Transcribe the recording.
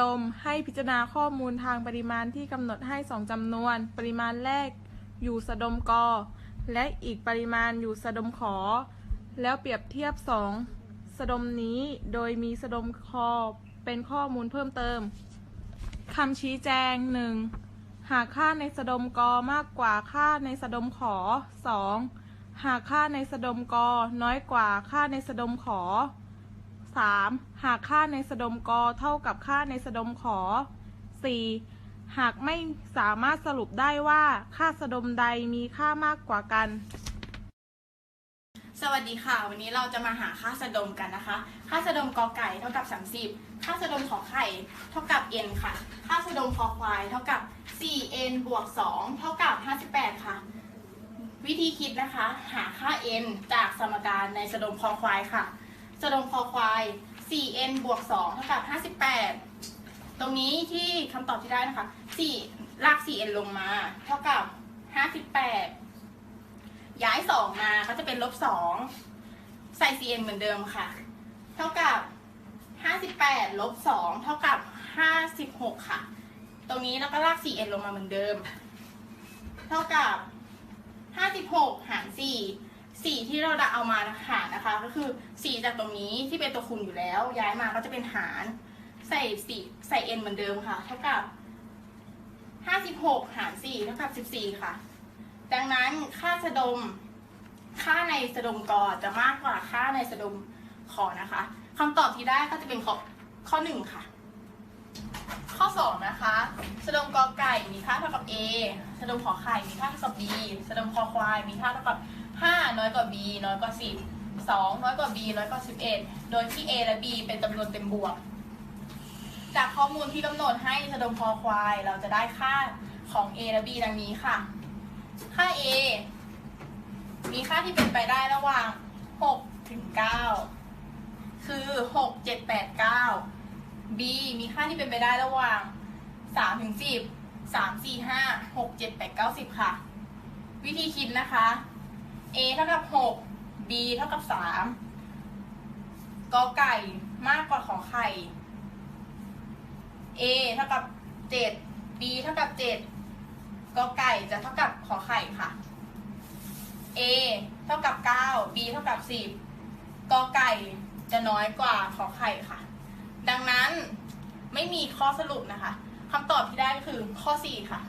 ดม ให้พิจารณาข้อมูลทางปริมาณที่กำหนดให้สองจำนวน ปริมาณแรกอยู่สะดมก และอีกปริมาณอยู่สะดมขอ แล้วเปรียบเทียบสองสะดมนี้โดยมีสะดมคอเป็นข้อมูลเพิ่มเติมคำชี้แจง 1. หากค่าในสะดมกมากกว่าค่าในสะดมขอ 2. หากค่าในสะดมกน้อยกว่าค่าในสะดมขอ 3. หากค่าในสะดมกเท่ากับค่าในสะดมขอ 4. หากไม่สามารถสรุปได้ว่าค่าสะดมใดมีค่ามากกว่ากัน สวัสดีค่ะ วันนี้เราจะมาหาค่าสะดมกันนะคะ ค่าสะดมกอไก่เท่ากับ 30 ค่าสะดมขอไข่เท่ากับ n ค่ะ ค่าสะดมคอควายเท่ากับ 4n บวก 2 เท่ากับ 58 ค่ะวิธีคิดนะคะ หาค่า n จากสมการในสะดมคอควายค่ะ สะดมคอควาย 4n บวก2เท่ากับ 58 ตรงนี้ที่คำตอบที่ได้นะคะ 4 ลาก 4n ลงมา เท่ากับ 58 ย้ายสองมาก็จะเป็นลบสองใส่ cn เหมือนเดิมค่ะ เท่ากับห้าสิบแปดลบสองเท่ากับห้าสิบหกค่ะ ตรงนี้แล้วก็ลาก cn ลงมาเหมือนเดิม เท่ากับห้าสิบหารสี่ สี่ที่เราจะเอามาหารนะคะ ก็คือสี่จากตรงนี้ที่เป็นตัวคูณอยู่แล้ว ย้ายมาก็จะเป็นหาร ใส่สี่ใส่ n เหมือนเดิมค่ะ เท่ากับห้าสิบหกหารสี่เท่ากับสิบสี่ค่ะ ดังนั้นค่าสะดม ค่าในสะดมกอจะมากกว่าค่าในสะดมขอนะคะคำตอบที่ได้ก็จะเป็นข้อข้อหนึ่งค่ะ ข้อสองนะคะ สดมกอไก่มีค่าเท่ากับ a สดมขอไข่มีค่าเท่ากับ b สดมคอควายมีค่าเท่ากับ 5 น้อยกว่า b น้อยกว่า 10 2 น้อยกว่า b น้อยกว่า 11 โดยที่ a และ b เป็นจำนวนเต็มบวก จากข้อมูลที่กำหนดให้สดมคอควายเราจะได้ค่าของ a และ b ดังนี้ค่ะ ค่า a มีค่าที่เป็นไปได้ระหว่าง 6 ถึง 9 คือ 6 7 8 9 b มีค่าที่เป็นไปได้ระหว่าง 3ถึง10 3 4 5 6 7 8 9 10ค่ะ วิธีคิดนะคะ a เท่ากับ6 b เท่ากับ3กอไก่มากกว่าขอไข่ a เท่ากับ7 b เท่ากับ7กอไก่จะเท่ากับขอไข่ค่ะ A เท่ากับ 9 B เท่ากับ 10กอไก่จะน้อยกว่าขอไข่ค่ะ ดังนั้นไม่มีข้อสรุปนะคะ คำตอบที่ได้ก็คือข้อ 4 ค่ะ